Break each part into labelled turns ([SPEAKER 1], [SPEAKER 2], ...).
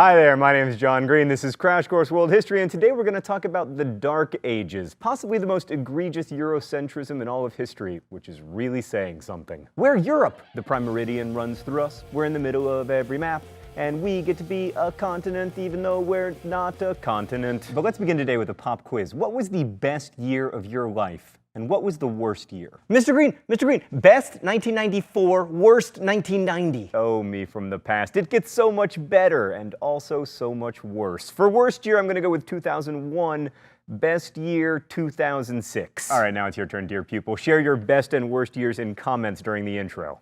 [SPEAKER 1] Hi there, my name is John Green. This is Crash Course World History, and today we're going to talk about the Dark Ages, possibly the most egregious Eurocentrism in all of history, which is really saying something. We're Europe. The prime meridian runs through us. We're in the middle of every map and we get to be a continent even though we're not a continent. But let's begin today with a pop quiz. What was the best year of your life? And what was the worst year? Mr. Green, Mr. Green, best 1994, worst 1990. Oh, me from the past. It gets so much better and also so much worse. For worst year, I'm going to go with 2001. Best year 2006. All right, now it's your turn, dear pupil. Share your best and worst years in comments during the intro.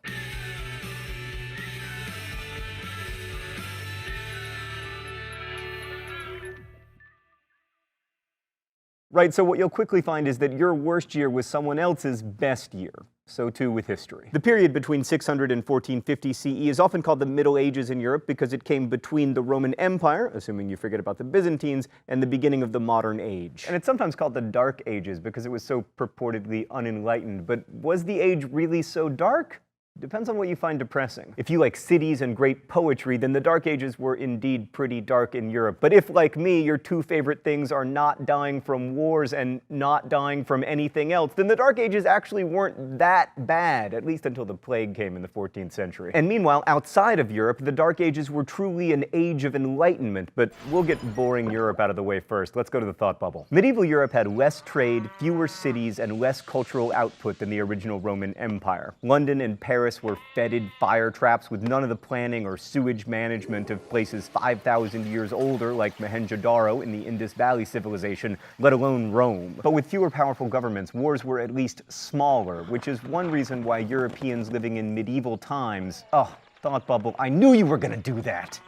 [SPEAKER 1] Right, so what you'll quickly find is that your worst year was someone else's best year. So too with history. The period between 600 and 1450 CE is often called the Middle Ages in Europe because it came between the Roman Empire, assuming you forget about the Byzantines, and the beginning of the modern age. And it's sometimes called the Dark Ages because it was so purportedly unenlightened. But was the age really so dark? Depends on what you find depressing. If you like cities and great poetry, then the Dark Ages were indeed pretty dark in Europe. But if, like me, your two favorite things are not dying from wars and not dying from anything else, then the Dark Ages actually weren't that bad, at least until the plague came in the 14th century. And meanwhile, outside of Europe, the Dark Ages were truly an age of enlightenment, but we'll get boring Europe out of the way first. Let's go to the thought bubble. Medieval Europe had less trade, fewer cities, and less cultural output than the original Roman Empire. London and Paris Paris were fetid fire traps with none of the planning or sewage management of places 5,000 years older like Mohenjo-Daro in the Indus Valley civilization, let alone Rome. But with fewer powerful governments, wars were at least smaller, which is one reason why Europeans living in medieval times, oh, thought bubble, I knew you were gonna do that.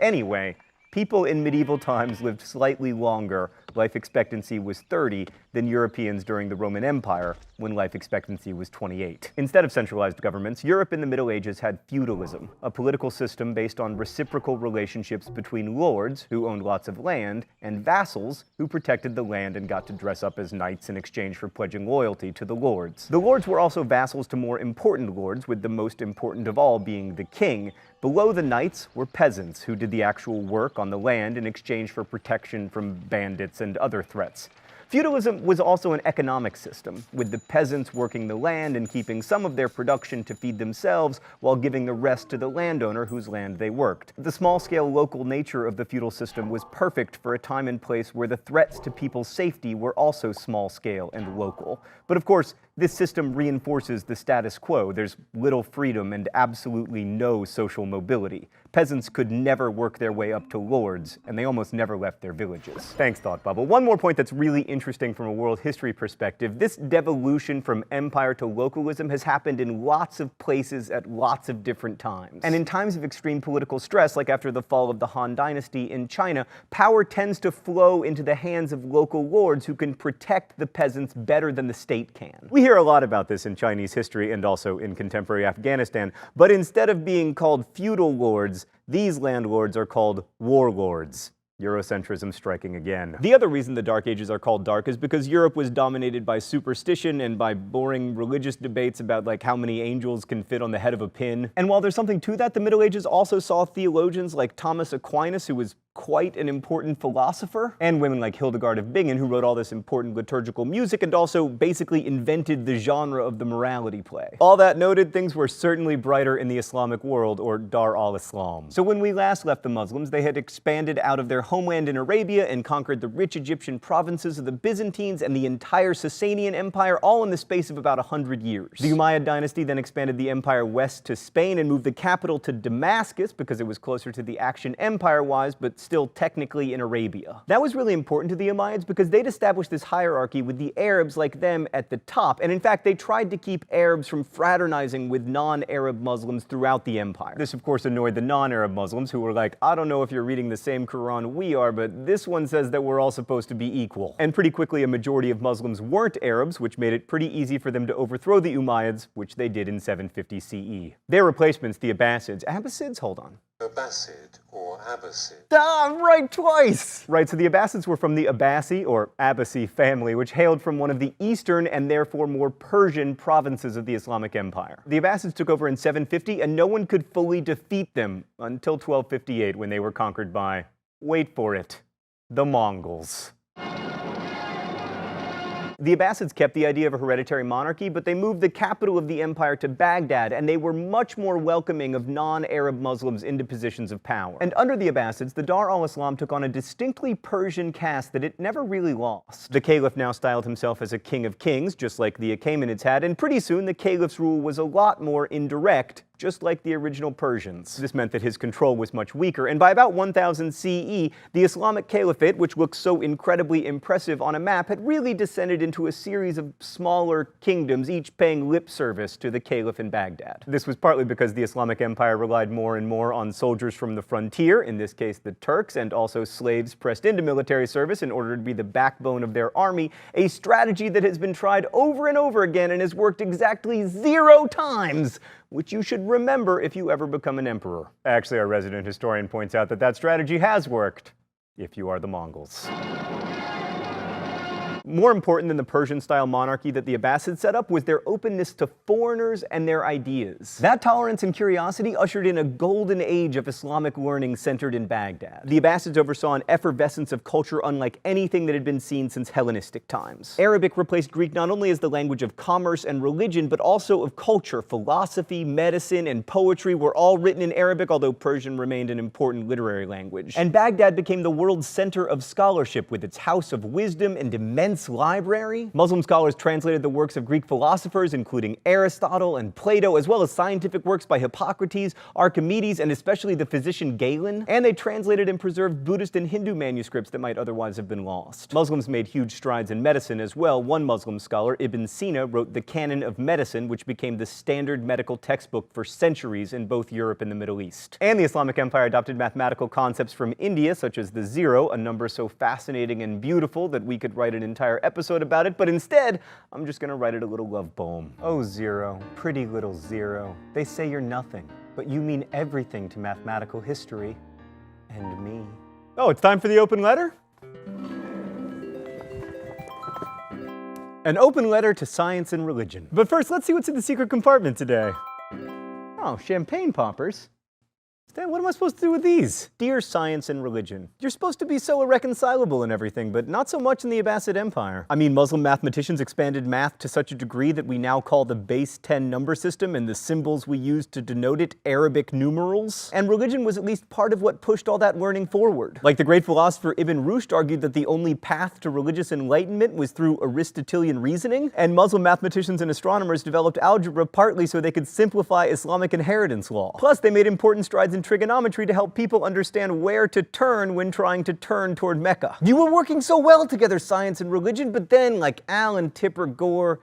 [SPEAKER 1] Anyway, people in medieval times lived slightly longer, life expectancy was 30, than Europeans during the Roman Empire, when life expectancy was 28. Instead of centralized governments, Europe in the Middle Ages had feudalism, a political system based on reciprocal relationships between lords, who owned lots of land, and vassals, who protected the land and got to dress up as knights in exchange for pledging loyalty to the lords. The lords were also vassals to more important lords, with the most important of all being the king. Below the knights were peasants, who did the actual work on the land in exchange for protection from bandits and other threats. Feudalism was also an economic system, with the peasants working the land and keeping some of their production to feed themselves while giving the rest to the landowner whose land they worked. The small-scale local nature of the feudal system was perfect for a time and place where the threats to people's safety were also small-scale and local. But of course, this system reinforces the status quo. There's little freedom and absolutely no social mobility. Peasants could never work their way up to lords, and they almost never left their villages. Thanks, Thought Bubble. One more point that's really interesting from a world history perspective. This devolution from empire to localism has happened in lots of places at lots of different times. And in times of extreme political stress, like after the fall of the Han Dynasty in China, power tends to flow into the hands of local lords who can protect the peasants better than the state can. We hear a lot about this in Chinese history and also in contemporary Afghanistan, but instead of being called feudal lords, these landlords are called warlords. Eurocentrism striking again. The other reason the Dark Ages are called dark is because Europe was dominated by superstition and by boring religious debates about like how many angels can fit on the head of a pin. And while there's something to that, the Middle Ages also saw theologians like Thomas Aquinas, who was quite an important philosopher, and women like Hildegard of Bingen, who wrote all this important liturgical music and also basically invented the genre of the morality play. All that noted, things were certainly brighter in the Islamic world, or Dar al-Islam. So when we last left the Muslims, they had expanded out of their homeland in Arabia and conquered the rich Egyptian provinces of the Byzantines and the entire Sasanian Empire, all in the space of about 100 years. The Umayyad dynasty then expanded the empire west to Spain and moved the capital to Damascus because it was closer to the action empire-wise, but still technically in Arabia. That was really important to the Umayyads because they'd established this hierarchy with the Arabs like them at the top, and in fact they tried to keep Arabs from fraternizing with non-Arab Muslims throughout the empire. This of course annoyed the non-Arab Muslims who were like, I don't know if you're reading the same Quran we are, but this one says that we're all supposed to be equal. And pretty quickly a majority of Muslims weren't Arabs, which made it pretty easy for them to overthrow the Umayyads, which they did in 750 CE. Their replacements, the Abbasids, Abbasids, hold on.
[SPEAKER 2] Abbasid or Abbasid.
[SPEAKER 1] Ah, I'm right twice! Right, so the Abbasids were from the Abbasi or Abbasi family, which hailed from one of the eastern and therefore more Persian provinces of the Islamic Empire. The Abbasids took over in 750, and no one could fully defeat them until 1258 when they were conquered by, wait for it, the Mongols. The Abbasids kept the idea of a hereditary monarchy, but they moved the capital of the empire to Baghdad, and they were much more welcoming of non Arab Muslims into positions of power. And under the Abbasids, the Dar al Islam took on a distinctly Persian cast that it never really lost. The caliph now styled himself as a king of kings, just like the Achaemenids had, and pretty soon the caliph's rule was a lot more indirect just like the original Persians. This meant that his control was much weaker, and by about 1000 CE, the Islamic Caliphate, which looks so incredibly impressive on a map, had really descended into a series of smaller kingdoms, each paying lip service to the Caliph in Baghdad. This was partly because the Islamic Empire relied more and more on soldiers from the frontier, in this case the Turks, and also slaves pressed into military service in order to be the backbone of their army, a strategy that has been tried over and over again and has worked exactly zero times which you should remember if you ever become an emperor. Actually, our resident historian points out that that strategy has worked, if you are the Mongols. More important than the Persian style monarchy that the Abbasids set up was their openness to foreigners and their ideas. That tolerance and curiosity ushered in a golden age of Islamic learning centered in Baghdad. The Abbasids oversaw an effervescence of culture unlike anything that had been seen since Hellenistic times. Arabic replaced Greek not only as the language of commerce and religion, but also of culture. Philosophy, medicine, and poetry were all written in Arabic, although Persian remained an important literary language. And Baghdad became the world's center of scholarship with its house of wisdom and immense library. Muslim scholars translated the works of Greek philosophers, including Aristotle and Plato, as well as scientific works by Hippocrates, Archimedes, and especially the physician Galen. And they translated and preserved Buddhist and Hindu manuscripts that might otherwise have been lost. Muslims made huge strides in medicine as well. One Muslim scholar, Ibn Sina, wrote the Canon of Medicine, which became the standard medical textbook for centuries in both Europe and the Middle East. And the Islamic Empire adopted mathematical concepts from India, such as the zero, a number so fascinating and beautiful that we could write an entire episode about it, but instead, I'm just gonna write it a little love poem. Oh, zero, pretty little zero. They say you're nothing, but you mean everything to mathematical history and me. Oh, it's time for the open letter? An open letter to science and religion. But first, let's see what's in the secret compartment today. Oh, champagne poppers. Stan, what am I supposed to do with these? Dear science and religion, you're supposed to be so irreconcilable in everything, but not so much in the Abbasid Empire. I mean, Muslim mathematicians expanded math to such a degree that we now call the base 10 number system and the symbols we use to denote it Arabic numerals. And religion was at least part of what pushed all that learning forward. Like the great philosopher Ibn Rushd argued that the only path to religious enlightenment was through Aristotelian reasoning, and Muslim mathematicians and astronomers developed algebra partly so they could simplify Islamic inheritance law. Plus, they made important strides in trigonometry to help people understand where to turn when trying to turn toward Mecca. You were working so well together, science and religion, but then, like Al and Tipper Gore,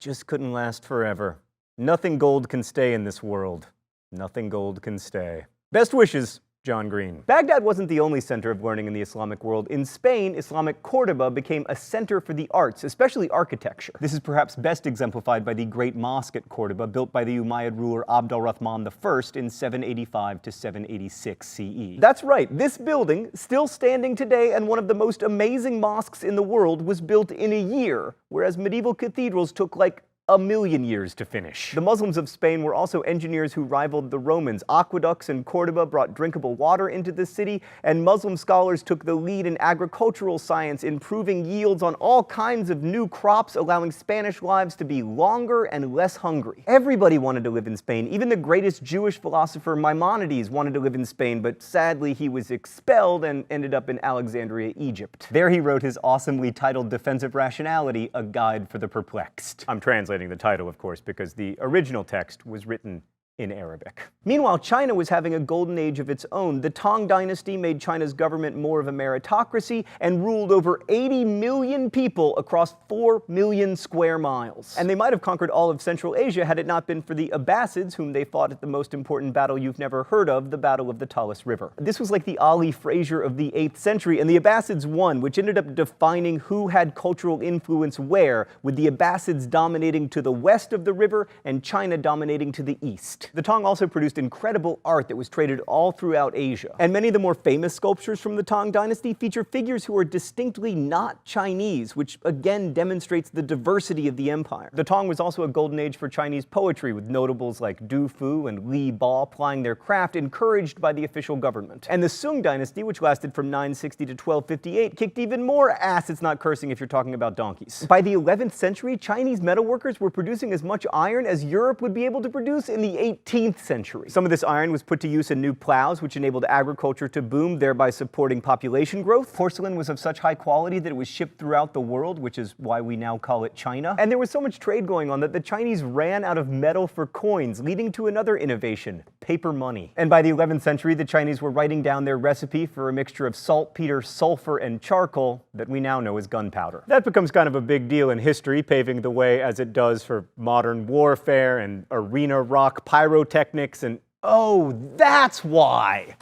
[SPEAKER 1] just couldn't last forever. Nothing gold can stay in this world. Nothing gold can stay. Best wishes, John Green. Baghdad wasn't the only center of learning in the Islamic world. In Spain, Islamic Cordoba became a center for the arts, especially architecture. This is perhaps best exemplified by the Great Mosque at Cordoba, built by the Umayyad ruler Abd al-Rahman I in 785 to 786 CE. That's right, this building, still standing today and one of the most amazing mosques in the world, was built in a year, whereas medieval cathedrals took like a million years to finish. The Muslims of Spain were also engineers who rivaled the Romans. Aqueducts in Cordoba brought drinkable water into the city, and Muslim scholars took the lead in agricultural science, improving yields on all kinds of new crops, allowing Spanish lives to be longer and less hungry. Everybody wanted to live in Spain. Even the greatest Jewish philosopher Maimonides wanted to live in Spain, but sadly he was expelled and ended up in Alexandria, Egypt. There he wrote his awesomely titled Defensive Rationality, A Guide for the Perplexed. I'm translating the title, of course, because the original text was written in Arabic. Meanwhile, China was having a golden age of its own. The Tang dynasty made China's government more of a meritocracy and ruled over 80 million people across 4 million square miles. And they might have conquered all of Central Asia had it not been for the Abbasids, whom they fought at the most important battle you've never heard of, the Battle of the Talus River. This was like the Ali Frazier of the 8th century, and the Abbasids won, which ended up defining who had cultural influence where, with the Abbasids dominating to the west of the river and China dominating to the east. The Tang also produced incredible art that was traded all throughout Asia. And many of the more famous sculptures from the Tang dynasty feature figures who are distinctly not Chinese, which again demonstrates the diversity of the empire. The Tang was also a golden age for Chinese poetry, with notables like Du Fu and Li Ba plying their craft, encouraged by the official government. And the Sung dynasty, which lasted from 960 to 1258, kicked even more ass. It's not cursing if you're talking about donkeys. By the 11th century, Chinese metalworkers were producing as much iron as Europe would be able to produce in the 18th century. Some of this iron was put to use in new plows, which enabled agriculture to boom, thereby supporting population growth. Porcelain was of such high quality that it was shipped throughout the world, which is why we now call it China. And there was so much trade going on that the Chinese ran out of metal for coins, leading to another innovation paper money. And by the 11th century, the Chinese were writing down their recipe for a mixture of saltpeter, sulfur, and charcoal that we now know as gunpowder. That becomes kind of a big deal in history, paving the way as it does for modern warfare and arena rock pyrotechnics and oh, that's why.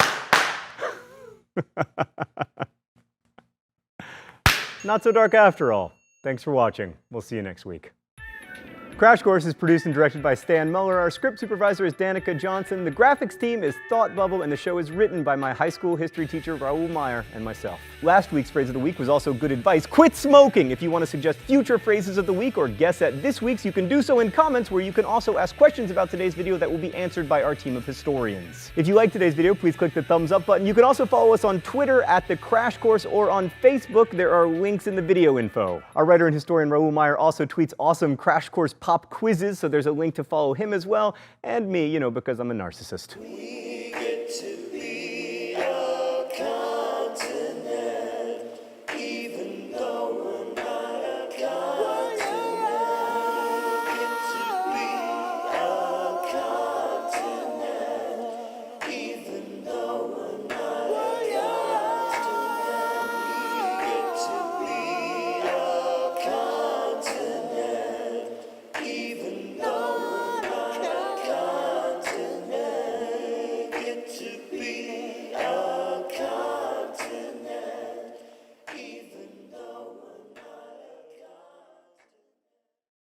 [SPEAKER 1] Not so dark after all. Thanks for watching. We'll see you next week. Crash Course is produced and directed by Stan Muller. Our script supervisor is Danica Johnson. The graphics team is Thought Bubble, and the show is written by my high school history teacher, Raoul Meyer, and myself. Last week's phrase of the week was also good advice. Quit smoking! If you want to suggest future phrases of the week or guess at this week's, you can do so in comments, where you can also ask questions about today's video that will be answered by our team of historians. If you like today's video, please click the thumbs up button. You can also follow us on Twitter at The Crash Course or on Facebook. There are links in the video info. Our writer and historian Raoul Meyer also tweets awesome Crash Course pop quizzes, so there's a link to follow him as well, and me, you know, because I'm a narcissist.